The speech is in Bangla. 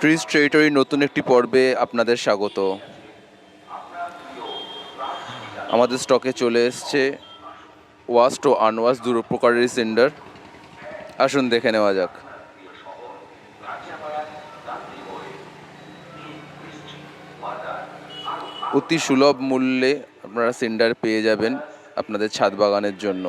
ট্রিজ টেরিটরি নতুন একটি পর্বে আপনাদের স্বাগত। আমাদের স্টকে চলে এসছে ওয়াস্ট ও আনওয়াশ দুটো প্রকারের সিন্ডার আসুন দেখে নেওয়া যাক। অতি সুলভ মূল্যে আপনারা সিন্ডার পেয়ে যাবেন আপনাদের ছাদ বাগানের জন্য।